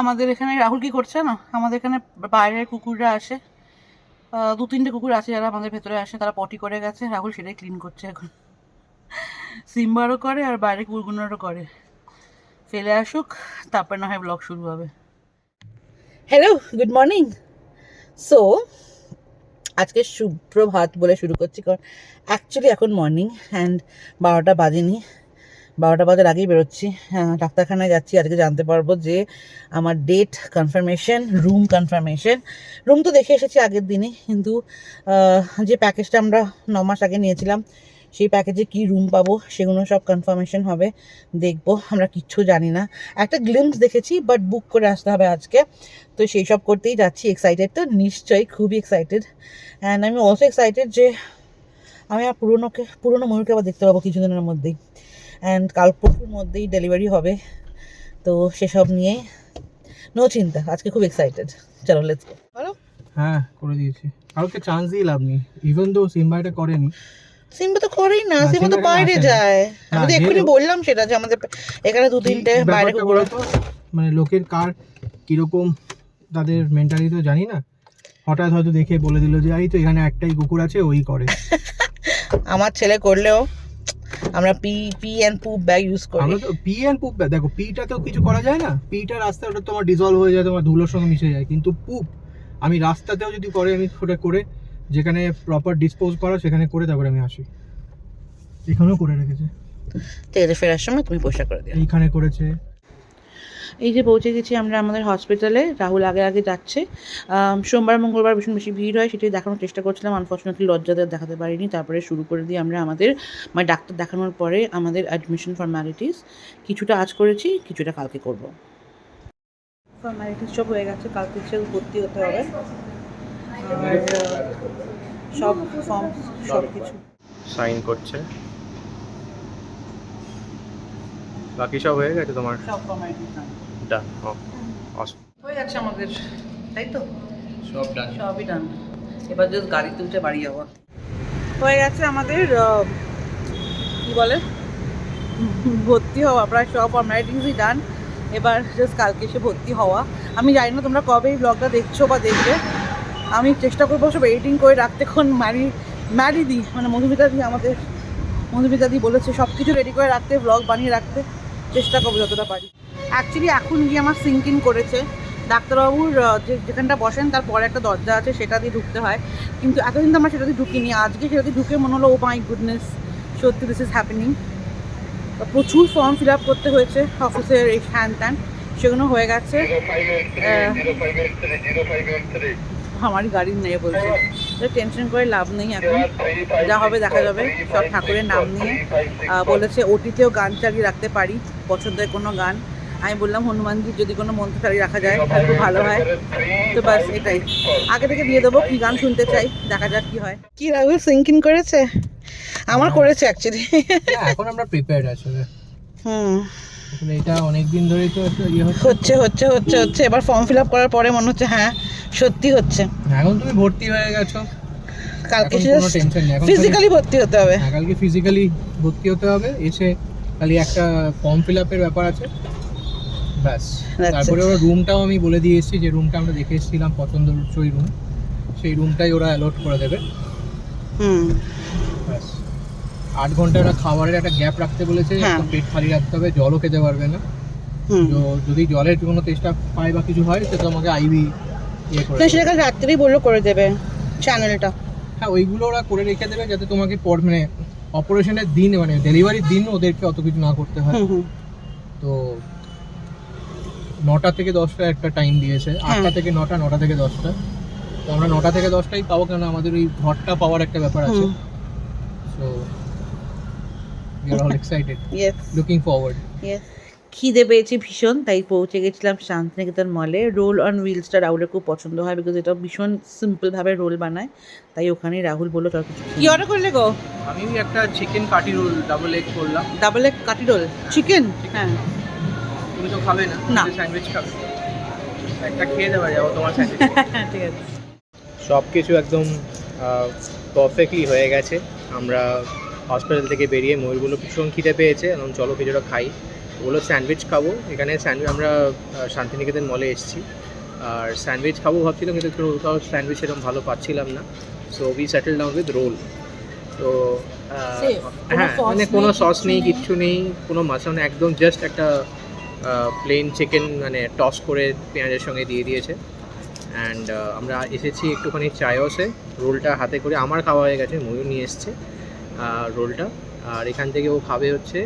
আমাদের এখানে, রাহুল কি করছে না আমাদের এখানে বাইরের কুকুররা আসে। দু তিনটে কুকুর আছে যারা আমাদের ভেতরে আসে, তারা পটি করে গেছে। রাহুল সেটাই ক্লিন করছে এখন। সিম্বারও করে আর বাইরে কুকুরগুলোরও করে। ফেলে আসুক, তারপর না হয় ব্লগ শুরু হবে। হ্যালো গুড মর্নিং সো আজকে সুপ্রভাত বলে শুরু করছি, কারণ অ্যাকচুয়ালি এখন মর্নিং অ্যান্ড বারোটা বাজেনি। বারোটা বাজার আগেই বেরোচ্ছি। হ্যাঁ, ডাক্তারখানায় যাচ্ছি আজকে জানতে পারব যে আমার date confirmation room confirmation room তো দেখে এসেছি আগের দিনে কিন্তু যে প্যাকেজটা আমরা ন মাস আগে নিয়েছিলাম সেই প্যাকেজে কি রুম পাবো সেগুলো সব কনফার্মেশন হবে। দেখব আমরা কিচ্ছু জানি না। একটা গ্লিমস দেখেছি বাট বুক করে আসতে হবে আজকে। তো সেই সব করতেই যাচ্ছি এক্সাইটেড তো নিশ্চয়ই খুবই এক্সাইটেড অ্যান্ড আমি অলসো এক্সাইটেড যে আমি আর পুরোনোকে পুরোনো ময়ূরকে আবার দেখতে পাবো কিছুদিনের মধ্যেই। অ্যান্ড কাল পরশুর মধ্যেই ডেলিভারি হবে। তো সেসব নিয়ে নো চিন্তা আজকে খুব এক্সাইটেড চলো লেটস গো বলো। হ্যাঁ করে দিয়েছি। কাউকে চান্স দিয়ে লাভ নেই ইভেন দো সিম্বা এটা করেনি। সিম্বা তো করেই না সিম্বা তো বাইরে যায়। আমি তো এক্ষুনি বললাম সেটা যে আমাদের এখানে দু তিনটে বাইরে কুকুর তো, মানে লোকের কার কীরকম তাদের মেন্টালি তো জানি না। হঠাৎ হয়তো দেখে বলে দিল যে এই তো এখানে একটাই কুকুর আছে ওই করে। আমার ছেলে করলেও আমরা P P and poop bag use করি। আমরা তো পি এন্ড পুপ ব্যাগ দেখো পিটা তো কিছু করা যায় না? পিটা রাস্তা ওটা তোমার ডিজলভ হয়ে যায় তোমার ধুলোর সঙ্গে মিশে যায়। কিন্তু পুপ আমি রাস্তাতেও যদি করে আমি ওটা করে যেখানে প্রপার ডিসপোজ করা সেখানে করে তারপরে আমি আসি। এখানেও করে রেখেছে। ঠিক আছে ফেরার সময় তুমি পরিষ্কার করে দিও। এইখানে করেছে। এই যে পৌঁছে গেছি আমরা আমাদের হসপিটালে রাহুল আগে আগে যাচ্ছে। সোমবার মঙ্গলবার ভীষণ বেশি ভিড় হয় সেটাই দেখানোর চেষ্টা করছিলাম। আনফর্চুনেটলি লজ্জাদের দেখাতে পারিনি। তারপরে শুরু করে দিই আমরা আমাদের মানে ডাক্তার দেখানোর পরে আমাদের অ্যাডমিশন ফর্ম্যালিটিস কিছুটা আজ করেছি কিছুটা কালকে করব। ফর্ম্যালিটিস সব হয়ে গেছে কালকে সে ভর্তি হতে হবে। আর সব ফর্ম সব কিছু সাইন করছে। বাকি সব হয়ে গেছে তোমার? ডান হয়ে যাচ্ছে আমাদের তাই তো? সব ডান সবই ডান এবার জাস্ট গাড়িতে উঠে বাড়ি যাওয়া হয়ে গেছে আমাদের কি বলে? ভর্তি হওয়া প্রায় সব ফর্ম্যালিটিসই ডান এবার জাস্ট কালকে এসে ভর্তি হওয়া। আমি জানি না তোমরা কবে এই ব্লগটা দেখছ বা দেখবে। আমি চেষ্টা করব সব এডিটিং করে রাখতে কোন ম্যারি ম্যারি দিই মানে মধুমিতা দি আমাদের মধুমিতা দি বলেছে সব কিছু রেডি করে রাখতে ব্লগ বানিয়ে রাখতে। চেষ্টা করব যতটা পারি। অ্যাকচুয়ালি এখন গিয়ে আমার সিঙ্কিং করেছে। ডাক্তারবাবুর যে যেখানটা বসেন তার পরে একটা দরজা আছে সেটা দিয়ে ঢুকতে হয়। কিন্তু এতদিন তো আমরা সেটা দিয়ে ঢুকিনি। আজকে সেটা দিয়ে ঢুকে মনে হলো ও মাই গুডনেস সত্যি দিস ইজ হ্যাপেনিং প্রচুর ফর্ম ফিল আপ করতে হয়েছে অফিসের এই হ্যান ত্যান সেগুলো হয়ে গেছে। আমারই গাড়ির নেই বলছে। টেনশন করে লাভ নেই এখন। যা হবে দেখা যাবে। সব ঠাকুরের নাম নিয়ে। বলেছে ওটিতেও গান চালিয়ে রাখতে পারি। পছন্দের কোনো গান। আমি বললাম হনুমানজির যদি কোনো মন্ত্র চালিয়ে রাখা যায় তাহলে খুব ভালো হয়। তো ব্যাস এটাই। আগে থেকে দিয়ে দেবো কি গান শুনতে চাই দেখা যাক কি হয়। কি রাহুল সিঙ্কিং করেছে? আমার করেছে অ্যাকচুয়ালি এখন আমরা প্রিপেয়ার্ড আছি হুম। এটা অনেক দিন ধরেই তো ইয়ে হচ্ছে। হচ্ছে হচ্ছে হচ্ছে হচ্ছে। এবার ফর্ম ফিল আপ করার পরে মনে হচ্ছে হ্যাঁ সত্যি হচ্ছে। এখন তুমি ভর্তি হয়ে গেছো। কালকে কোনো টেনশন নেই এখন ফিজিক্যালি ভর্তি হতে হবে। হ্যাঁ, কালকে ফিজিক্যালি ভর্তি হতে হবে এসে খালি একটা ফর্ম ফিল আপের ব্যাপার আছে। ব্যাস। তারপরে it. ওরা রুমটাও আমি বলে দিয়ে এসেছি যে রুমটা আমরা দেখে এসেছিলাম পছন্দ পছন্দসই রুম সেই রুমটাই ওরা অ্যালট করে দেবে। হুম। ব্যাস। আট ঘণ্টা ওরা খাবারের একটা গ্যাপ রাখতে বলেছে হ্যাঁ। পেট খালি রাখতে হবে জলও খেতে পারবে না। হুম। তো যদি জলের কোনো চেষ্টা পায় বা কিছু হয় সেটা আমাকে আইভি তো দেবে। সেটা কাল রাত্রেই বলল করে দেবে চ্যানেলটা হ্যাঁ ওইগুলো ওরা করে রেখে দেবে যাতে তোমাকে পর মানে অপারেশনের দিন মানে ডেলিভারির দিন ওদেরকে অত কিছু না করতে হয়। তো নটা থেকে দশটা একটা টাইম দিয়েছে। হ্যাঁ। আটটা থেকে নটা নটা থেকে দশটা। তো আমরা নটা থেকে দশটাই পাবো কেন আমাদের ওই ঘরটা পাওয়ার একটা ব্যাপার আছে। So are all excited yes looking forward yes খিদে পেয়েছি ভীষণ তাই পৌঁছে গেছিলাম শান্তিনিকেতন মলে রোল অন হুইলসটা রাহুলের খুব পছন্দ হয় বিকজ এটা ভীষণ সিম্পলভাবে রোল বানায় তাই ওখানেই রাহুল বলল চল কিছু কি অর্ডার করলে গো? আমি একটা chicken kathi roll double egg করলাম। Double egg kathi roll chicken হ্যাঁ। তুমি তো খাবে না না। স্যান্ডউইচ খাবে। একটা খেয়ে দেওয়া যাব তোমার স্যান্ডউইচ ঠিক আছে। সব কিছু একদম পারফেক্টলি হয়ে গেছে। আমরা হসপিটাল থেকে বেরিয়ে ময়ূরগুলো ভীষণ খিদে পেয়েছে এবং চলো কিছুটা খাই। ওগুলো স্যান্ডউইচ খাব। এখানে স্যান্ডউইচ আমরা শান্তিনিকেতন মলে এসেছি। আর স্যান্ডউইচ খাব ভাবছিলাম কিন্তু কোথাও স্যান্ডউইচ এরকম ভালো পাচ্ছিলাম না। So we settle down with roll তো হ্যাঁ মানে কোনো সস নেই। কিচ্ছু নেই কোনো মাসালা একদম জাস্ট একটা প্লেন চিকেন মানে টস করে পেঁয়াজের সঙ্গে দিয়ে দিয়েছে। অ্যান্ড আমরা এসেছি একটুখানি চায়সে রোলটা হাতে করে আমার খাওয়া হয়ে গেছে ময়ূর নিয়ে এসছে রোলটা আর এখান থেকে ও খাবে হচ্ছে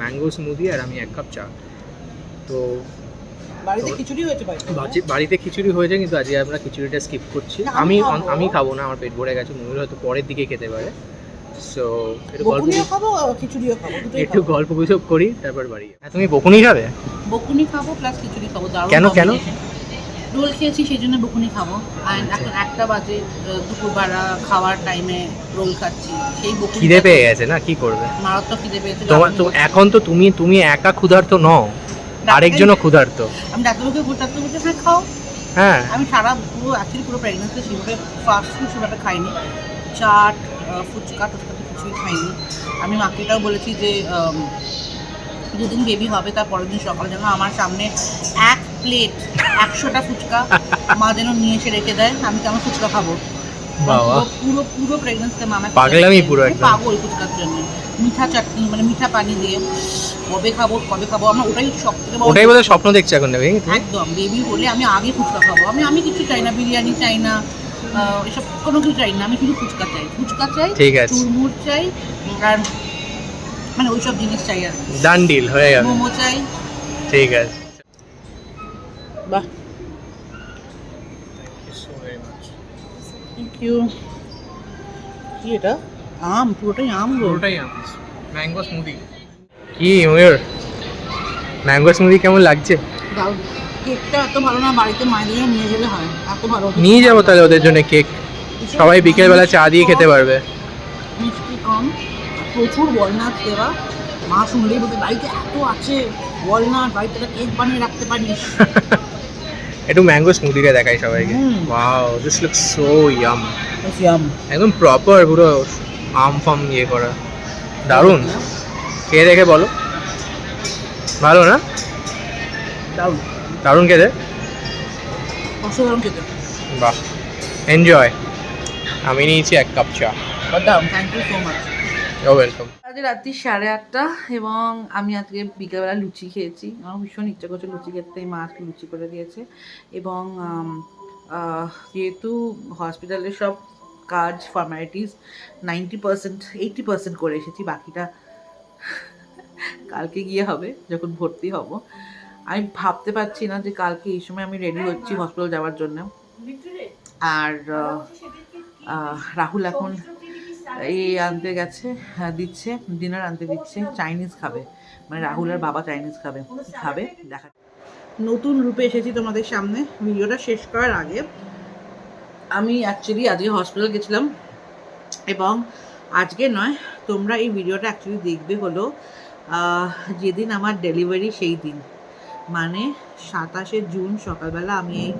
ম্যাঙ্গো স্মুদি আর আমি এক কাপ চা। তো বাড়িতে খিচুড়ি হয়েছে বাড়িতে খিচুড়ি হয়েছে কিন্তু আজকে আমরা খিচুড়িটা স্কিপ করছি। আমি আমি খাব। না আমার পেট ভরে গেছে ময়ূর হয়তো পরের দিকে খেতে পারে। সো একটু গল্প বকুনিও খাব খিচুড়িও খাব একটু গল্প গুজব করি তারপর বাড়ি হ্যাঁ, তুমি বকুনি খাবে? বকুনি খাব প্লাস খিচুড়ি খাব কেন, কেন? রোল খেয়েছি সেই জন্য বকুনি খাব। আর। এখন একটা বাজে দুপুরবেলা খাওয়ার টাইমে রোল খাচ্ছি। সেই বকুনি খিদে পেয়ে গেছে না? কি করবে? মারাত্মক খিদে পেয়েছে তোমার তো এখন তো তুমি তুমি একা ক্ষুধার্ত নও। আরেকজনও ক্ষুধার্ত। আমি ডাক্তারবাবুকে বলতে ডাক্তার বলছে হ্যাঁ খাও। হ্যাঁ। আমি সারা পুরো অ্যাকচুয়ালি পুরো প্রেগনেন্সি সেভাবে ফাস্ট ফুড সেভাবে খাইনি। চাট ফুচকা টুচকা তো কিছুই খাইনি। আমি মাকে এটাও বলেছি যে যেদিন বেবি হবে তার পরের দিন সকালে যেন আমার সামনে এক প্লেট একশোটা ফুচকা। মা যেন নিয়ে এসে রেখে দেয় আমি কেমন ফুচকা খাব? বাবা। পুরো- পুরো পুরো প্রেগনেন্সিতে মামা পাগলামি পুরো একদম। পাগল ফুচকার জন্য। মিঠা চাটনি মানে মিঠা পানি দিয়ে। কবে খাব কবে খাব আমার ওটাই সব থেকে ওটাই বোধহয় স্বপ্ন দেখছে এখন নেবে একদম বেবি হলে আমি আগে ফুচকা খাব। আমি আমি কিছু চাই না বিরিয়ানি চাই না এসব কোনো কিছু চাই না। আমি শুধু ফুচকা চাই। ফুচকা চাই ঠিক আছে। চুরমুর চাই আর মানে ওইসব জিনিস চাই আর। ডান ডিল হয়ে গেল। মোমো চাই। ঠিক আছে। বাহ থ্যাংক ইউ কি এটা? আম পুরোটাই আম পুরোটাই ম্যাঙ্গো স্মুদি কি ময়ূর ম্যাঙ্গো স্মুদি কেমন লাগছে? কেকটা এত ভালো না বাড়িতে মায়েদের জন্য নিয়ে গেলে হয়। এত ভালো। নিয়ে যাব তাহলে ওদের জন্য কেক। সবাই বিকেলবেলা চা দিয়ে খেতে পারবে। মিষ্টি কম। প্রচুর ওয়ালনাট দেওয়া মা শুনলেই বলতে বাড়িতে এত আছে ওয়ালনাট বাড়িতে একটা কেক বানিয়ে রাখতে পারিস। একটু ম্যাঙ্গো স্মুদিটা দেখাই সবাইকে। Wow this look so yum yum একদম প্রপার পুরো আম ফাম ইয়ে করা। দারুণ। খেয়ে দেখে বলো। ভালো না? দারুণ। দারুণ খেতে? অসাধারণ খেতে। বাহ। এনজয় আমি নিয়েছি এক কাপ চা। Thank you so much welcome আজ রাত্রি সাড়ে আটটা এবং আমি আজকে বিকেলবেলা লুচি খেয়েছি। আমার ভীষণ ইচ্ছা করছে লুচি খেতে মা আজকে লুচি করে দিয়েছে এবং যেহেতু হসপিটালে সব কাজ formalities ninety percent eighty percent করে এসেছি বাকিটা কালকে গিয়ে হবে যখন ভর্তি হব। আমি ভাবতে পারছি না যে কালকে এই সময় আমি রেডি হচ্ছি হসপিটাল যাওয়ার জন্য। আর রাহুল এখন এই আনতে গেছে হ্যাঁ, দিচ্ছে ডিনার আনতে দিচ্ছে চাইনিজ খাবে। মানে রাহুল আর বাবা চাইনিজ খাবে। খাবে দেখা নতুন রূপে এসেছি তোমাদের সামনে। ভিডিওটা শেষ করার আগে আমি অ্যাকচুয়ালি আজকে হসপিটাল গেছিলাম এবং আজকে নয় তোমরা এই ভিডিওটা অ্যাকচুয়ালি দেখবে হলো যেদিন আমার ডেলিভারি সেই দিন। মানে সাতাশে জুন সকালবেলা আমি এই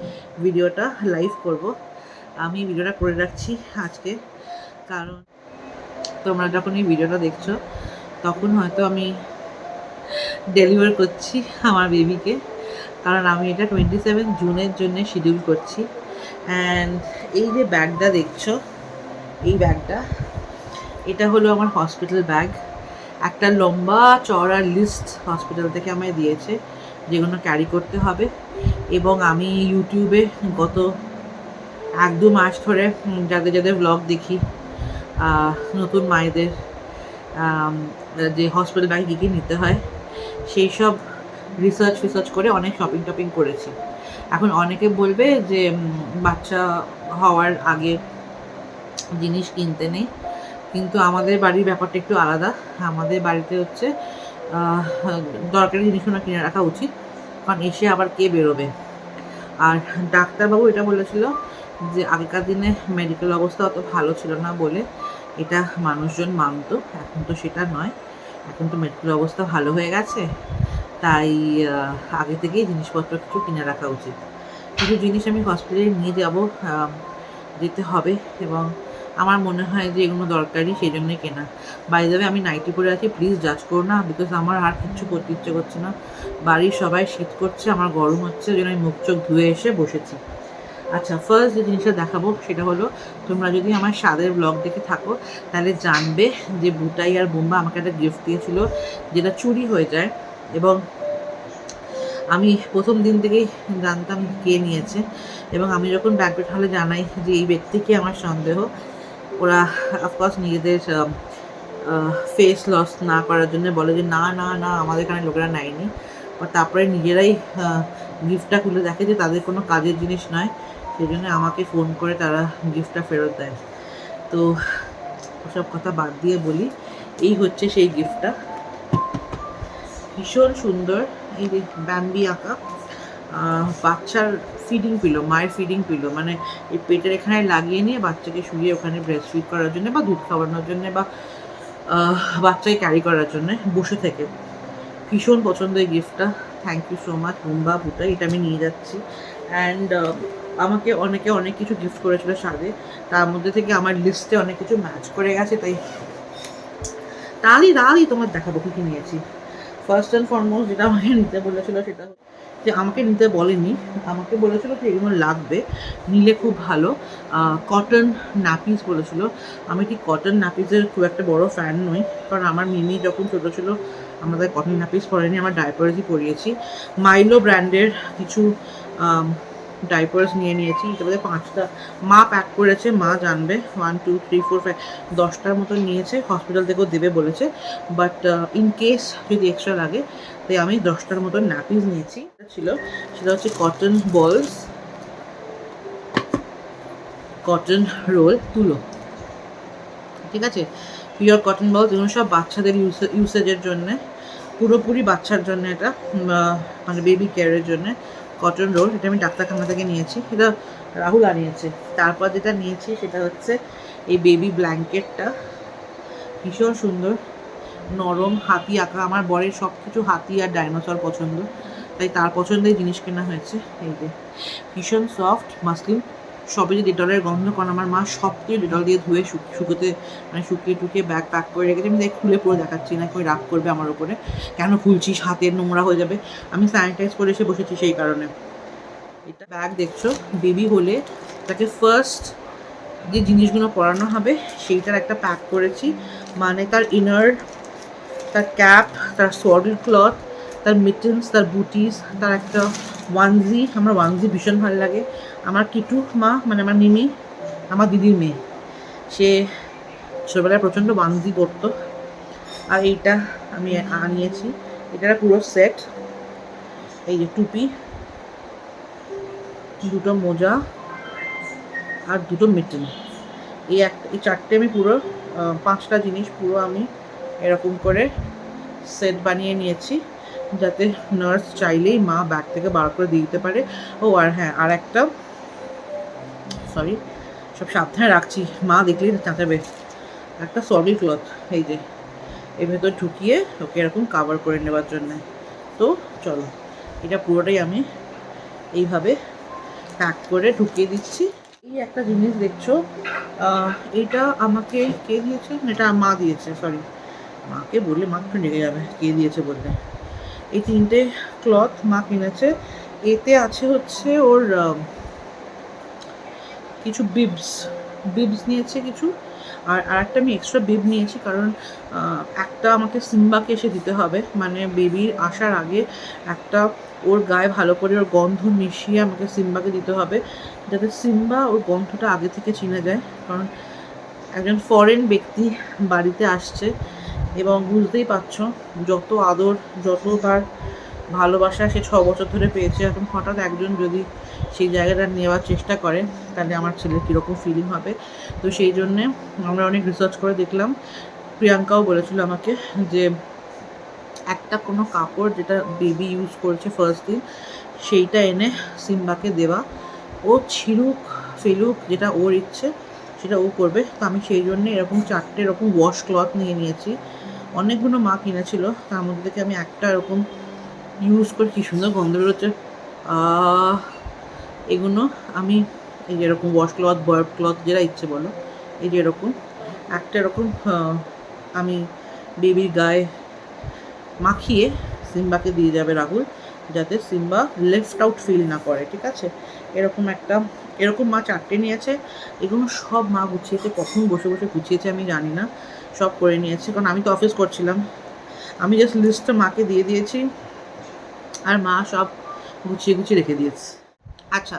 ভিডিওটা লাইভ করব। আমি ভিডিওটা করে রাখছি আজকে। কারণ তোমরা যখন এই ভিডিওটা দেখছ, তখন হয়তো আমি ডেলিভার করছি আমার বেবিকে কারণ আমি এটা টোয়েন্টি সেভেন জুনের জন্য শিডিউল করছি। অ্যান্ড এই যে ব্যাগটা দেখছ, এই ব্যাগটা, এটা হলো আমার হসপিটাল ব্যাগ একটা লম্বা চওড়া লিস্ট হসপিটাল থেকে আমায় দিয়েছে, যেগুলো ক্যারি করতে হবে। এবং আমি ইউটিউবে গত এক দু মাস ধরে যাদের যাদের ব্লগ দেখি নতুন মায়েদের যে হসপিটাল ব্যাগ কী কী নিতে হয়, সেই সব রিসার্চ ফিসার্চ করে অনেক শপিং টপিং করেছি। এখন অনেকে বলবে যে বাচ্চা হওয়ার আগে জিনিস কিনতে নেই, কিন্তু আমাদের বাড়ির ব্যাপারটা একটু আলাদা। আমাদের বাড়িতে হচ্ছে দরকারি জিনিসগুলো কিনে রাখা উচিত, কারণ এসে আবার কে বেরোবে? আর ডাক্তারবাবু এটা বলেছিল যে, আগেকার দিনে মেডিকেল অবস্থা অত ভালো ছিল না বলে এটা মানুষজন মানত, এখন তো সেটা নয়। এখন তো মেডিকেল অবস্থা ভালো হয়ে গেছে, তাই আগে থেকেই জিনিসপত্র কিছু কিনে রাখা উচিত। কিছু জিনিস আমি হসপিটালে নিয়ে যাব যেতে হবে এবং আমার মনে হয় যে এগুলো দরকারি সেই জন্যই কেনা। বাই যাবে আমি নাইটি পরে আছি প্লিজ জাজ করো না বিকজ আমার আর কিচ্ছু করতে ইচ্ছে করছে না। বাড়ির সবাই শীত করছে, আমার গরম হচ্ছে, ওই জন্য আমি মুখ চোখ ধুয়ে এসে বসেছি। আচ্ছা ফার্স্ট যে জিনিসটা দেখাবো সেটা হলো, তোমরা যদি আমার স্বাদের ব্লগ দেখে থাকো, তাহলে জানবে যে বুটাই আর বোম্বা আমাকে একটা গিফট দিয়েছিল, যেটা চুরি হয়ে যায় এবং আমি প্রথম দিন থেকেই জানতাম কে নিয়েছে এবং আমি যখন ব্যাকবেট হলে জানাই যে এই ব্যক্তিকে আমার সন্দেহ, ওরা অফকোর্স নিজেদের ফেস লস না করার জন্য বলে যে না না না, আমাদের এখানে লোকেরা নেয়নি। তারপরে নিজেরাই গিফটটা খুলে দেখে যে তাদের কোনো কাজের জিনিস নয়। সেই জন্য আমাকে ফোন করে তারা গিফটটা ফেরত দেয়। তো ওসব কথা বাদ দিয়ে বলি, এই হচ্ছে সেই গিফটটা ভীষণ সুন্দর, এই ব্যাম্বি আঁকা। বাচ্চার ফিডিং পিলো মায়ের ফিডিং পিলো মানে এই পেটের এখানে লাগিয়ে নিয়ে বাচ্চাকে শুয়ে ওখানে ব্রেস্ট ফিড করার জন্য বা দুধ খাওয়ানোর জন্য বা বাচ্চাকে ক্যারি করার জন্য বসে থেকে। ভীষণ পছন্দ এই গিফটটা থ্যাংক ইউ সো মাচ মুম্বা বুটা এটা আমি নিয়ে যাচ্ছি। অ্যান্ড আমাকে অনেকে অনেক কিছু গিফট করেছিল সাথে তার মধ্যে থেকে আমার লিস্টে অনেক কিছু ম্যাচ করে গেছে, তাই তাহলেই তাহলেই তোমার দেখাবো কী নিয়েছি। ফার্স্ট অ্যান্ড ফরমোস্ট যেটা আমাকে নিতে বলেছিল সেটা যে আমাকে নিতে বলেনি, আমাকে বলেছিল যে এগুলো লাগবে, নিলে খুব ভালো। কটন নাপিস বলেছিল। আমি ঠিক কটন নাপিসের খুব একটা বড় ফ্যান নই, কারণ আমার মিমি যখন ছোটো ছিল আমাদের কটন নাপিস পরেনি, আমার ডাইপার্সই পরিয়েছি। মাইলো ব্র্যান্ডের কিছু ডাইপার্স নিয়ে নিয়েছি এটাতে পাঁচটা মা প্যাক করেছে, মা জানবে। One two three four five দশটার মতো নিয়েছে হসপিটাল থেকেও দেবে বলেছে। বাট ইন কেস যদি এক্সট্রা লাগে তাই আমি দশটার মতো ন্যাপিস নিয়েছি। ছিল, সেটা হচ্ছে কটন বলস কটন রোল তুলো। ঠিক আছে? পিওর কটন বলস এগুলো সব বাচ্চাদের ইউসেজের জন্যে, পুরোপুরি বাচ্চার জন্য এটা মানে বেবি কেয়ারের জন্য। কটন রোল এটা আমি ডাক্তারখানা থেকে নিয়েছি এটা রাহুল আনিয়েছে। তারপর যেটা নিয়েছি সেটা হচ্ছে এই বেবি ব্ল্যাঙ্কেটটা ভীষণ সুন্দর, নরম, হাতি আঁকা। আমার বরের সব কিছু হাতি আর ডাইনোসর পছন্দ। তাই তার পছন্দের জিনিস কেনা হয়েছে। এই যে, ভীষণ সফট মাসলিন। সবে যে ডেটলের গন্ধ কারণ আমার মা সব কিছু ডেটল দিয়ে ধুয়ে শুক- শুকোতে মানে শুকিয়ে টুকিয়ে ব্যাগ প্যাক করে রেখেছে। আমি তাই খুলে পুরো দেখাচ্ছি না, কেউ রাগ করবে আমার উপরে। কেন খুলছিস? হাতের নোংরা হয়ে যাবে। আমি স্যানিটাইজ করে এসে বসেছি সেই কারণে। এটা ব্যাগ দেখছ? বেবি হলে তাকে ফার্স্ট যে জিনিসগুলো পরানো হবে, সেইটার একটা প্যাক করেছি। মানে তার ইনার তার ক্যাপ তার সোয়াডল ক্লথ তার মিটেন্স তার বুটিস তার একটা ওয়ানজি আমার ওয়ানজি ভীষণ ভালো লাগে। আমার কিটু মা মানে আমার মিমি, আমার দিদির মেয়ে, সে ছোটবেলায় প্রচণ্ড ওয়ানজি পরতো। আর এইটা আমি আনিয়েছি এটা পুরো সেট এই যে টুপি, দুটো মোজা আর দুটো মিটেন এই এক, এই চারটে আমি পুরো পাঁচটা জিনিস পুরো আমি এরকম করে সেট বানিয়ে নিয়েছি। যাতে নার্স চাইলেই মা ব্যাগ থেকে বার করে দিয়ে দিতে পারে। ও আর হ্যাঁ আর একটা সরি সব সাবধানে রাখছি। মা দেখলেই চাঁচাবে একটা সরি ক্লথ এই যে, এর ভেতর ঢুকিয়ে ওকে এরকম কাভার করে নেওয়ার জন্য। তো চলো, এটা পুরোটাই আমি এইভাবে প্যাক করে ঢুকিয়ে দিচ্ছি। এই একটা জিনিস দেখছ এটা আমাকে কে দিয়েছে? এটা মা দিয়েছে সরি মাকে বললে মা একটু রেগে যাবে, কে দিয়েছে বললে। এই তিনটে ক্লথ মা কিনেছে এতে আছে হচ্ছে ওর কিছু বিবস বিবস নিয়েছে কিছু। আর আরেকটা আমি এক্সট্রা বিব নিয়েছি কারণ একটা আমাকে সিম্বাকে এসে দিতে হবে। মানে বেবির আসার আগে একটা ওর গায়ে ভালো করে ওর গন্ধ মিশিয়ে আমাকে সিম্বাকে দিতে হবে। যাতে সিম্বা ওর গন্ধটা আগে থেকে চিনে যায়। কারণ একজন ফরেন ব্যক্তি বাড়িতে আসছে এবং বুঝতেই পারছ, যত আদর, যত তার ভালোবাসা সে ছ বছর ধরে পেয়েছে, এখন হঠাৎ একজন যদি সেই জায়গাটা নেওয়ার চেষ্টা করে, তাহলে আমার ছেলের কীরকম ফিলিং হবে? তো সেই জন্যে আমরা অনেক রিসার্চ করে দেখলাম। প্রিয়াঙ্কাও বলেছিল আমাকে যে, একটা কোনো কাপড় যেটা বেবি ইউজ করেছে ফার্স্ট দিন, সেইটা এনে সিম্বাকে দেওয়া। ও ছিড়ুক ফেলুক যেটা ওর ইচ্ছে, সেটা ও করবে। তো আমি সেই জন্য এরকম চারটে এরকম ওয়াশ ক্লথ নিয়ে নিয়েছি। অনেকগুলো মা কিনেছিল, তার মধ্যে থেকে আমি একটা এরকম ইউজ করে, কী সুন্দর গন্ধ বেরোচ্ছে। এগুলো আমি এই যে এরকম ওয়াশ ক্লথ বার্ব ক্লথ যেটা ইচ্ছে বলো, এই যে এরকম, একটা এরকম আমি বেবির গায়ে মাখিয়ে সিম্বাকে দিয়ে যাবে রাহুল, যাতে সিম্বা লেফট আউট ফিল না করে, ঠিক আছে? এরকম একটা, এরকম মা চারটে নিয়েছে, এগুলো সব মা গুছিয়েছে, কখন বসে বসে গুছিয়েছে আমি জানি না। সব করে নিয়েছে, কারণ আমি তো অফিস করছিলাম। আমি জাস্ট লিস্টটা মাকে দিয়ে দিয়েছি, আর মা সব গুছিয়ে গুছিয়ে রেখে দিয়েছে। আচ্ছা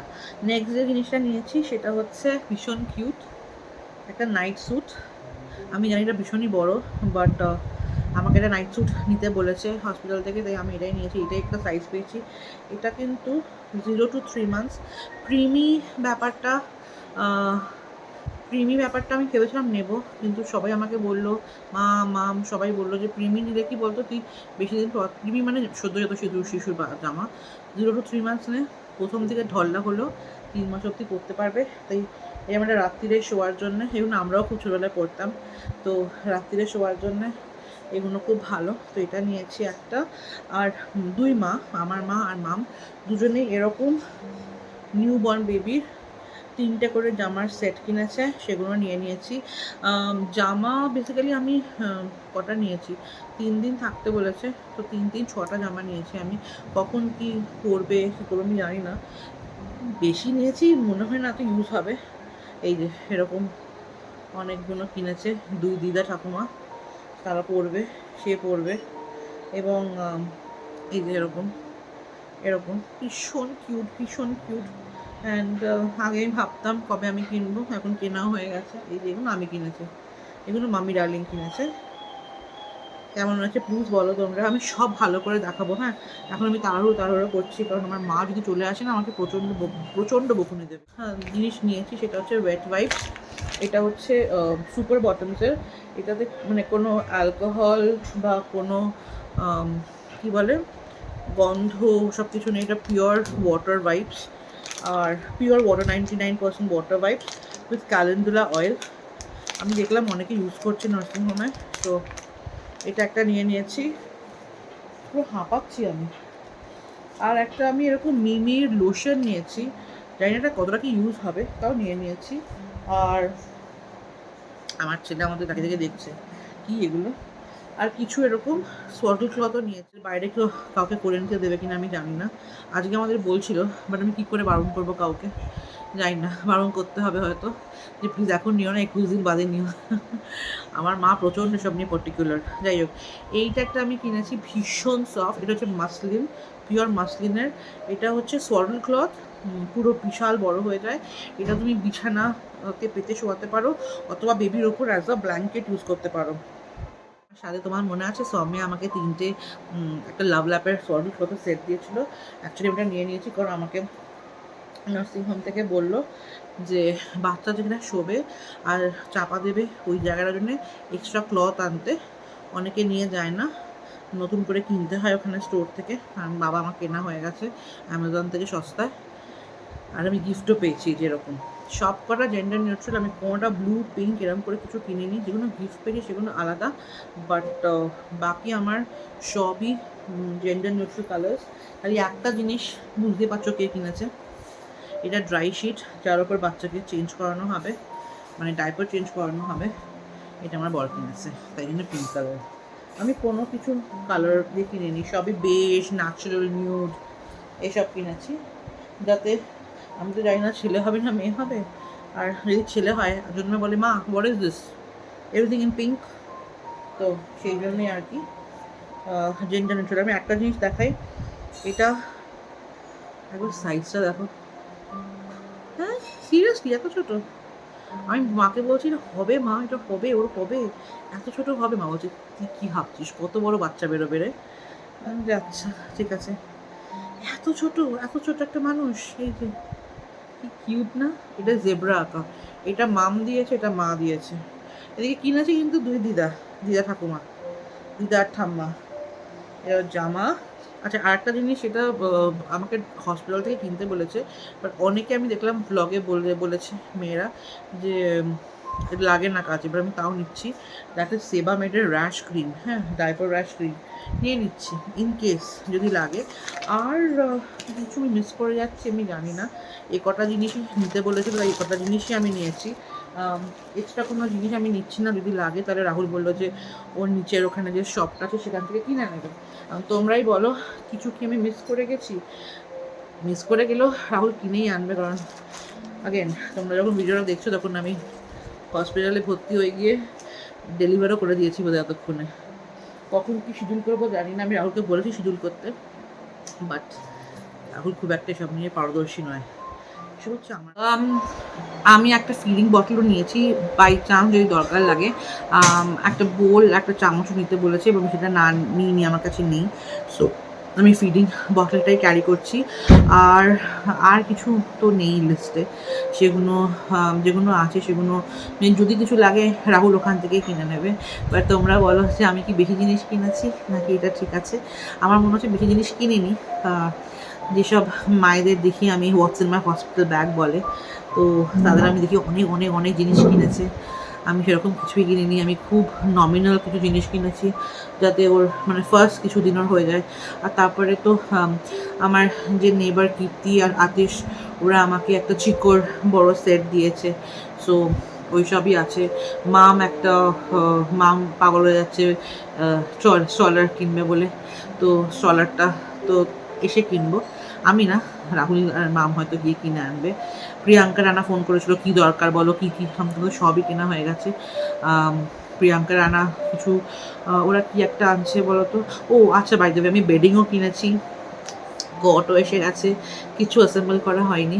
নেক্সট যে জিনিসটা নিয়েছি সেটা হচ্ছে ভীষণ কিউট একটা নাইট স্যুট আমি জানি এটা ভীষণই বড় বাট আমাকে একটা নাইট স্যুট নিতে বলেছে হসপিটাল থেকে, তাই আমি এটাই নিয়েছি, এটাই একটা সাইজ পেয়েছি। এটা কিন্তু zero to three months creamy ব্যাপারটা ক্রিমি ব্যাপারটা আমি ভেবেছিলাম নেব, কিন্তু সবাই আমাকে বলল, মা, মাম, সবাই বলল যে, প্রিমি নিলে কি বলতো, তুই বেশি দিন পর প্রিমি মানে সদ্যজাত শিশু, শিশুর জামা। জিরো টু থ্রি মান্থস নে, প্রথম থেকে ঢল্লা হলো, তিন মাস অবধি পরতে পারবে। তাই এই আমরা রাত্রিরে শোয়ার জন্য এগুলো আমরাও খুব ছোটোবেলায় পড়তাম, তো রাত্রিরে শোয়ার জন্য এগুলো খুব ভালো, তো এটা নিয়েছি একটা। আর দুই মা, আমার মা আর মাম, দুজনেই এরকম নিউ বর্ন বেবির তিনটে করে জামার সেট কিনেছে, সেগুলো নিয়ে নিয়েছি। জামা বেসিক্যালি আমি কটা নিয়েছি? তিন দিন থাকতে বলেছে, তো তিন দিন ছটা জামা নিয়েছি আমি। কখন কি পরবে, কী করবে আমি জানি না। বেশি নিয়েছি, মনে হয় না তো ইউজ হবে। এই যে, এরকম অনেকগুলো কিনেছে, দুই দিদা ঠাকুমা, তারা পরবে, সে পরবে। এবং এই যে এরকম এরকম, ভীষণ কিউট ভীষণ কিউট অ্যান্ড আগে আমি ভাবতাম কবে আমি কিনবো, এখন কেনাও হয়ে গেছে। এই যে এগুলো আমি কিনেছি। এগুলো মামি ডার্লিং কিনেছে। কেমন হচ্ছে প্লিজ বলো তোমরা। আমি সব ভালো করে দেখাবো হ্যাঁ? এখন আমি তাড়াহুড়ো তাড়াহুড়ো করছি, কারণ আমার মা যদি চলে আসে না, আমাকে প্রচণ্ড প্রচণ্ড বকুনি দেবে। হ্যাঁ জিনিস নিয়েছি, সেটা হচ্ছে ওয়েট ওয়াইপ এটা হচ্ছে সুপার বটমসের এটাতে মানে কোনো অ্যালকোহল বা কোনো কি বলে? গন্ধ সব কিছু নেই। এটা pure water wipes R pure water ninety nine percent water wipes with calendula oil আমি দেখলাম অনেকে ইউজ করছে নার্সিংহোমে তো এটা একটা নিয়ে নিয়েছি। পুরো হাঁপাচ্ছি আমি। আর একটা আমি এরকম মিমির লোশন নিয়েছি, জানি না এটা কতটা কি ইউজ হবে, তাও নিয়ে নিয়েছি। আর আমার ছেলে আমাদের তাকে থেকে দেখছে। কি এগুলো? আর কিছু এরকম সোয়াটল ক্লথও নিয়েছে। বাইরে কেউ কাউকে করে নিতে দেবে কিনা আমি জানি না। আজকে আমাদের বলছিল বাট আমি কী করে বারণ করব কাউকে? জানি না, বারণ করতে হবে হয়তো। যে প্লিজ এখন নিও না একুশ দিন বাদে নিও। আমার মা প্রচণ্ড সব নিয়ে পার্টিকুলার যাই হোক, এইটা একটা আমি কিনেছি ভীষণ সফট এটা হচ্ছে মাসলিন পিওর মাসলিনের এটা হচ্ছে সোয়াটল ক্লথ পুরো বিশাল বড় হয়ে যায়। এটা তুমি বিছানাতে পেতে শোয়াতে পারো, অথবা বেবির ওপর অ্যাজ আ ব্ল্যাঙ্কেট ইউজ করতে পারো। সাথে তোমার মনে আছে? সৌম্য আমাকে তিনটে একটা লাভ ল্যাপের সরি কত সেট দিয়েছিল। অ্যাকচুয়ালি ওটা নিয়ে নিয়েছি কারণ আমাকে নার্সিংহোম থেকে বলল যে, বাচ্চা যেখানে শোবে আর চাপা দেবে ওই জায়গাটার জন্য এক্সট্রা ক্লথ আনতে, অনেকে নিয়ে যায় না। নতুন করে কিনতে হয় ওখানে স্টোর থেকে। কারণ বাবা আমার কেনা হয়ে গেছে অ্যামাজন থেকে সস্তায়। আর আমি গিফটও পেয়েছি যেরকম। সব কটা জেন্ডার নিউট্রাল আমি কোনোটা ব্লু পিঙ্ক এরকম করে কিছু কিনিনি, যেগুলো গিফট পেয়েছি সেগুলো আলাদা বাট বাকি আমার সবই জেন্ডার নিউট্রাল কালার্স খালি একটা জিনিস বুঝতে পারছ কে কিনেছে। এটা ড্রাই শিট যার উপর বাচ্চাকে চেঞ্জ করানো হবে মানে ডাইপার চেঞ্জ করানো হবে, এটা আমার বড় কিনেছে, তাই জন্য পিঙ্ক কালার আমি কোনো কিছু কালার দিয়ে কিনিনি, সবই বেশ ন্যাচারাল নিউড এসব কিনেছি, যাতে আমি তো জানি না ছেলে হবে না মেয়ে হবে। আর যদি ছেলে হয়, জন্য বলে, মা what is this everything in pink তো সেই জন্যই আর কি জেন্ডার নিউট্রাল আমি একটা জিনিস দেখাই, এটা, একবার সাইজটা দেখো। হ্যাঁ সিরিয়াসলি এত ছোট। আমি মাকে বলছি, এটা হবে, মা, এটা হবে, ওর হবে। এত ছোট হবে মা। বলছে তুই কী ভাবছিস? কত বড় বাচ্চা বেরো বেড়ে আচ্ছা ঠিক আছে। এত ছোট এত ছোট একটা মানুষ, এই যে। কি কিউট না? এটা জেব্রা আঁকা। এটা মাম দিয়েছে, এটা মা দিয়েছে। এদিকে কিনেছে কিন্তু দুই দিদা দিদা ঠাকুমা, দিদা আর ঠাম্মা। এর জামা। আচ্ছা আরেকটা জিনিস সেটা আমাকে হসপিটাল থেকে কিনতে বলেছে বাট অনেকে আমি দেখলাম ব্লগে বলে, বলেছে মেয়েরা যে এটা লাগে না কাজ, এবার আমি তাও নিচ্ছি। দেখে, সেবা মেডের র্যাশ ক্রিম হ্যাঁ ডাইপার র্যাশ ক্রিম নিয়ে নিচ্ছি ইন কেস যদি লাগে। আর কিছু আমি মিস করে যাচ্ছি, আমি জানি না। এ কটা জিনিসই নিতে বলেছিল এ কটা জিনিসই আমি নিয়েছি। এক্সট্রা কোনো জিনিস আমি নিচ্ছি না, যদি লাগে, তাহলে রাহুল বলল যে, ওর নিচের ওখানে যে শপটা আছে, সেখান থেকে কিনে নেবে। তোমরাই বলো, কিছু কি আমি মিস করে গেছি? মিস করে গেলেও রাহুল কিনেই আনবে, কারণ আগেন তোমরা যখন ভিডিওটা দেখছ, তখন আমি হসপিটালে ভর্তি হয়ে গিয়ে ডেলিভারও করে দিয়েছি বোধহয় এতক্ষণে। কখন কি শিডিউল করব জানি না, আমি রাহুলকে বলেছি শিডিউল করতে। বাট রাহুল খুব একটা এসব নিয়ে পারদর্শী নয়। হচ্ছে আমি একটা ফিডিং বটলও নিয়েছি বাই চান্স যদি দরকার লাগে। একটা বোল একটা চামচও নিতে বলেছে, এবং সেটা না নিয়ে আমার কাছে নেই। সো আমি ফিডিং বটলটাই ক্যারি করছি। আর আর কিছু তো নেই লিস্টে সেগুলো যেগুলো আছে সেগুলো যদি কিছু লাগে রাহুল ওখান থেকেই কিনে নেবে। এবার তোমরা বলো যে আমি কি বেশি জিনিস কিনেছি? নাকি এটা ঠিক আছে? আমার মনে হচ্ছে বেশি জিনিস কিনিনি। যেসব মায়েদের দেখি আমি হোয়াটসঅ্যাপ হসপিটাল ব্যাগ বলে, তো তাদের আমি দেখি অনেক অনেক অনেক জিনিস কিনেছে। আমি সেরকম কিছুই কিনিনি। আমি খুব নমিনাল কিছু জিনিস কিনেছি যাতে ওর মানে ফার্স্ট কিছু দিন ওর হয়ে যায়। আর তারপরে তো আমার যে নেবার কীর্তি আর আতিশ, ওরা আমাকে একটা চিকোর বড় সেট দিয়েছে। সো ওই সবই আছে। মাম একটা মাম পাগল হয়ে যাচ্ছে চল স্টলার কিনবে বলে। তো স্টলারটা তো এসে কিনবো। আমি না, রাহুল আর মাম হয়তো গিয়ে কিনে আনবে। প্রিয়াঙ্কা রানা ফোন করেছিল, কি দরকার বলো, কি কি আমাদের সবই কেনা হয়ে গেছে। প্রিয়াঙ্কা রানা কিছু ওরা কি একটা আনছে বলো তো? ও আচ্ছা বাই দেবে আমি বেডিংও কিনেছি। গটও এসে গেছে, কিছু অ্যাসেম্বল করা হয়নি।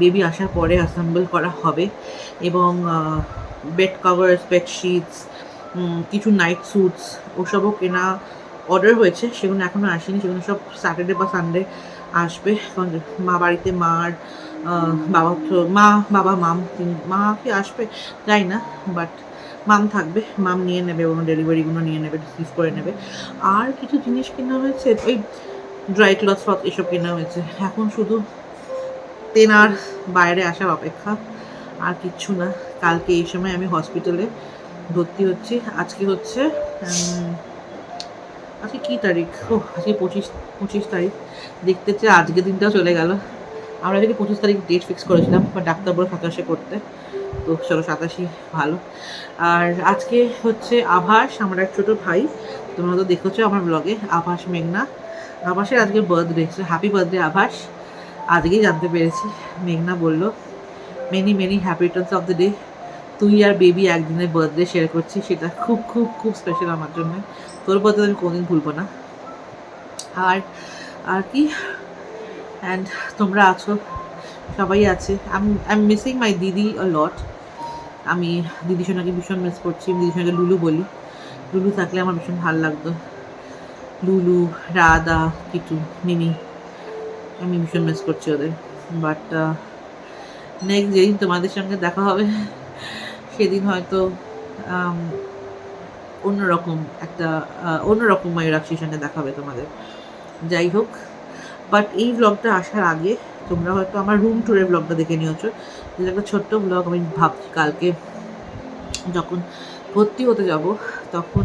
বেবি আসার পরে অ্যাসেম্বল করা হবে। এবং বেড কভার্স বেডশিটস কিছু নাইট স্যুটস ওসবও কেনা অর্ডার হয়েছে। সেগুলো এখনও আসেনি, সেগুলো সব স্যাটারডে বা সানডে আসবে। মা বাড়িতে মার বাবা মা, বাবা, মাম মা কি আসবে? যাই না বাট মাম থাকবে, মাম নিয়ে নেবে ওগুলো ডেলিভারিগুলো নিয়ে নেবে রিসিভ করে নেবে। আর কিছু জিনিস কেনা হয়েছে? ওই ড্রাই ক্লথ ফ্লথ এসব কেনা হয়েছে। এখন শুধু তেনার বাইরে আসার অপেক্ষা, আর কিচ্ছু না। কালকে এই সময় আমি হসপিটালে ভর্তি হচ্ছি। আজকে হচ্ছে আজকে কী তারিখ? ও আজকে পঁচিশ পঁচিশ তারিখ। দেখতে হচ্ছে আজকে দিনটা চলে গেল। আমরা যদি পঁচিশ তারিখ ডেট ফিক্স করেছিলাম, বা ডাক্তার বলে সাতাশে করতে। তো চলো সাতাশি ভালো। আর আজকে হচ্ছে আভাস, আমার এক ছোটো ভাই, তোমরা তো দেখেছ আমার ব্লগে আভাস মেঘনা। আভাসের আজকে বার্থডে হ্যাপি বার্থডে আভাস। আজকেই জানতে পেরেছি, মেঘনা বলল many many happy returns of the day তুই আর বেবি একদিনের বার্থডে শেয়ার করছিস সেটা খুব খুব খুব স্পেশাল আমার জন্য। তোর বার্থডে আমি কোনোদিন ভুলবো না। আর আর কি? অ্যান্ড তোমরা আছো সবাই আছে। আই এম মিসিং মাই দিদি অ লট আমি দিদি সোনাকে ভীষণ মিস করছি। দিদি সোনাকে লুলু বলি। লুলু থাকলে আমার ভীষণ ভালো লাগতো। লুলু রাধা কিটু মিমি আমি ভীষণ মিস করছি ওদের। বাট নেক্সট যেদিন তোমাদের সঙ্গে দেখা হবে সেদিন হয়তো আম, অন্যরকম একটা আহ, অন্যরকম ময়ূরাক্ষীর সঙ্গে দেখা হবে তোমাদের। যাই হোক বাট এই ব্লগটা আসার আগে তোমরা হয়তো আমার রুম ট্যুরের ব্লগটা দেখে নিয়েছো। যেটা একটা ছোট্ট ব্লগ আমি ভাবছি কালকে যখন ভর্তি হতে যাব, তখন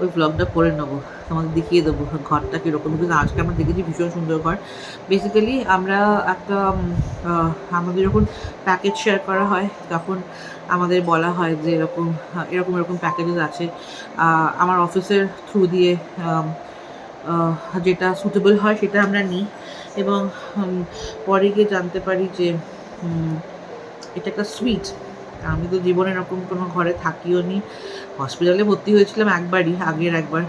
ওই ব্লগটা করে নেব। তোমাদের দেখিয়ে দেবো ঘরটা কীরকম কিন্তু আজকে আমরা দেখেছি ভীষণ সুন্দর ঘর। বেসিক্যালি আমরা একটা আমাদের যখন প্যাকেজ শেয়ার করা হয়, তখন আমাদের বলা হয় যে এরকম এরকম এরকম প্যাকেজেস আছে। আমার অফিসের থ্রু দিয়ে যেটা সুটেবল হয় সেটা আমরা নিই। এবং পরে গিয়ে জানতে পারি যে এটা একটা সুইট আমি তো জীবনে এরকম কোনো ঘরে থাকিও নি। হসপিটালে ভর্তি হয়েছিলাম একবারই, আগের একবার।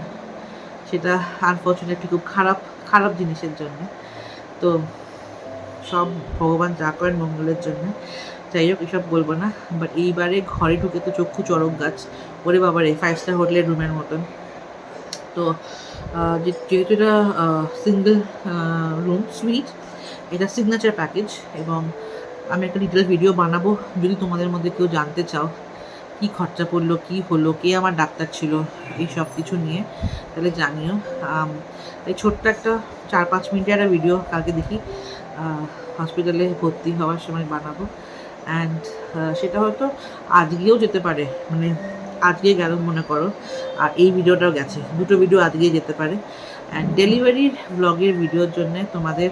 সেটা আনফর্চুনেটলি খুব খারাপ খারাপ জিনিসের জন্য। তো সব ভগবান যা করেন মঙ্গলের জন্য। যাই হোক, এসব বলব না। বাট এইবারে ঘরে ঢুকে তো চক্ষু চরক গাছ। ওরে বাবারে ফাইভ স্টার হোটেলের রুমের মতন। তো যেহেতু এটা সিঙ্গেল রুম সুইট এটা সিগনেচার প্যাকেজ এবং আমি একটা ডিটেল ভিডিও বানাবো যদি তোমাদের মধ্যে কেউ জানতে চাও, কি খরচা পড়ল, কি হলো, কে আমার ডাক্তার ছিল, এই সব কিছু নিয়ে, তাহলে জানিও। এই ছোট্ট একটা চার পাঁচ মিনিটের একটা ভিডিও কালকে দেখি হসপিটালে ভর্তি হওয়ার সময় বানাবো। অ্যান্ড সেটা হয়তো আজকেও যেতে পারে মানে আজকে গেল, মনে করো। আর এই ভিডিওটাও গেছে। দুটো ভিডিও আজকেই যেতে পারে। অ্যান্ড ডেলিভারির ব্লগের ভিডিওর জন্য তোমাদের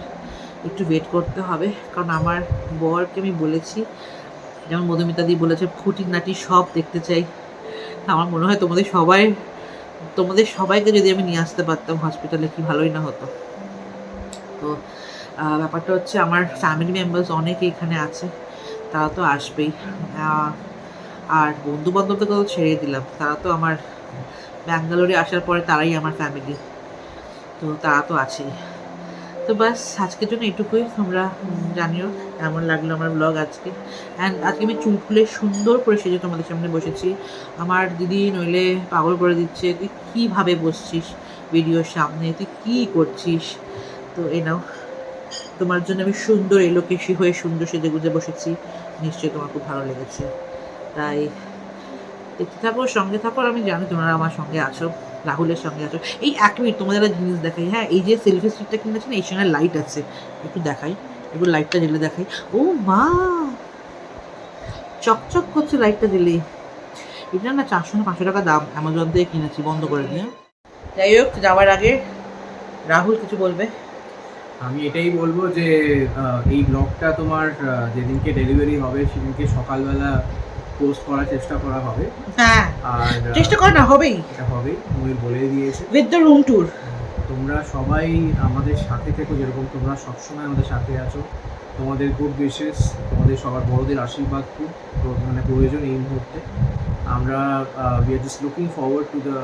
একটু ওয়েট করতে হবে। কারণ আমার বরকে আমি বলেছি, যেমন মধুমিতা দি বলেছে খুঁটিনাটি সব দেখতে চাই। আমার মনে হয় তোমাদের সবাই, তোমাদের সবাইকে যদি আমি নিয়ে আসতে পারতাম হসপিটালে কি ভালোই না হতো। তো ব্যাপারটা হচ্ছে আমার ফ্যামিলি মেম্বার্স অনেকে এখানে আছে, তারা তো আসবেই। আর বন্ধু বান্ধবদের তো ছেড়ে দিলাম। তারা তো আমার ব্যাঙ্গালোরে আসার পরে তারাই আমার ফ্যামিলি তো তারা তো আছেই। তো বাস আজকের জন্য এটুকুই। তোমরা জানিও কেমন লাগল আমার ব্লগ আজকে। অ্যান্ড আজকে আমি চুল খুলে সুন্দর করে সেজে তোমাদের সামনে বসেছি। আমার দিদি নইলে পাগল করে দিচ্ছে, তুই কীভাবে বসছিস ভিডিওর সামনে? তুই কী করছিস? তো এ নাও। তোমার জন্য আমি সুন্দর এলোকেশি হয়ে সুন্দর সেজে গুজে বসেছি। নিশ্চয়ই তোমার খুব ভালো লেগেছে। তাই দেখতে থাকো সঙ্গে থাকো আমি জানি তোমরা আমার সঙ্গে আছো, রাহুলের সঙ্গে আছো। এই এক মিনিট, তোমাদের একটা জিনিস দেখাই হ্যাঁ এই যে সেলফি স্টিকটা কিনেছি না এই সঙ্গে লাইট আছে, একটু দেখাই, একটু লাইটটা জ্বেলে দেখাই। ও মা! চকচক করছে লাইটটা দিলেই এটা না চারশো না পাঁচশো টাকা দাম অ্যামাজন থেকে কিনেছি, বন্ধ করে দিয়ে যাই হোক, যাওয়ার আগে রাহুল কিছু বলবে। আমি এটাই বলব যে এই ব্লগটা তোমার যেদিনকে ডেলিভারি হবে, সেদিনকে সকালবেলা পোস্ট করার চেষ্টা করা হবে। হ্যাঁ আর চেষ্টা করা না হবেই। এটা হবে মই বলে দিয়েছে। উইথ দ্য রুম ট্যুর তোমরা সবাই আমাদের সাথে থেকো যেরকম তোমরা সবসময় আমাদের সাথে আছো। তোমাদের গুড উইশেস তোমাদের সবার বড়দের আশীর্বাদ খুব মানে প্রয়োজন এই মুহূর্তে। আমরা we are just looking forward to the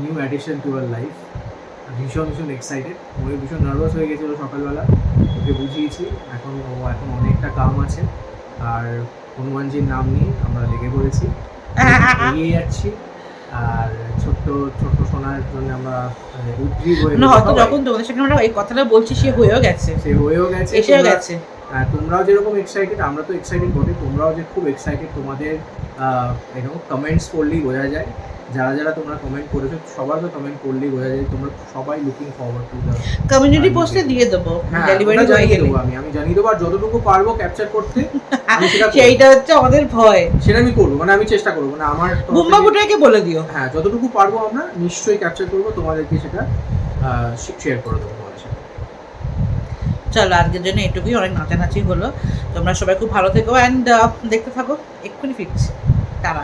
new addition to our life ভীষণ ভীষণ এক্সাইটেড ময়ূর ভীষণ নার্ভাস হয়ে গেছিল সকালবেলা। ওকে বুঝিয়েছি এখন ও এখন অনেকটা কাম আছে। আর হনুমানজির নাম নিয়ে আমরা লেগে পড়েছি। এগিয়ে যাচ্ছি। আর ছোট্ট ছোট্ট সোনার জন্য আমরা মানে উদ্গ্রীব হয়ে হয়তো যখন তোমাদের সাথে আমরা এই কথাটা বলছি সে হয়েও গেছে। সে হয়েও গেছে এসেও গেছে। আর তোমরাও যেরকম এক্সাইটেড আমরা তো এক্সাইটেড বটে তোমরাও যে খুব এক্সাইটেড তোমাদের এরকম কমেন্টস করলেই বোঝা যায়। যারা যারা তোমরা কমেন্ট করেছ সবার তো কমেন্ট করলেই বোঝা যায় তোমরা সবাই looking forward to the community পোস্টে দিয়ে দেবো হ্যাঁ ডেলিভারি হয়ে জানিয়ে গেলে। আমি। আমি জানিয়ে দেবো আর যতটুকু পারব ক্যাপচার করতে সেইটা হচ্ছে আমাদের ভয়। সেটা আমি করব মানে আমি চেষ্টা করব। মানে আমার বুম্বা বুটাকে বলে দিও। হ্যাঁ যতটুকু পারব আমরা নিশ্চয়ই ক্যাপচার করব তোমাদেরকে সেটা শেয়ার করে দেবো তোমাদের সাথে। চলো আজকের জন্য এটুকুই। অনেক নাচানাচি হলো। তোমরা সবাই খুব ভালো থেকো অ্যান্ড দেখতে থাকো। এক্ষুনি ফিরছি। তারা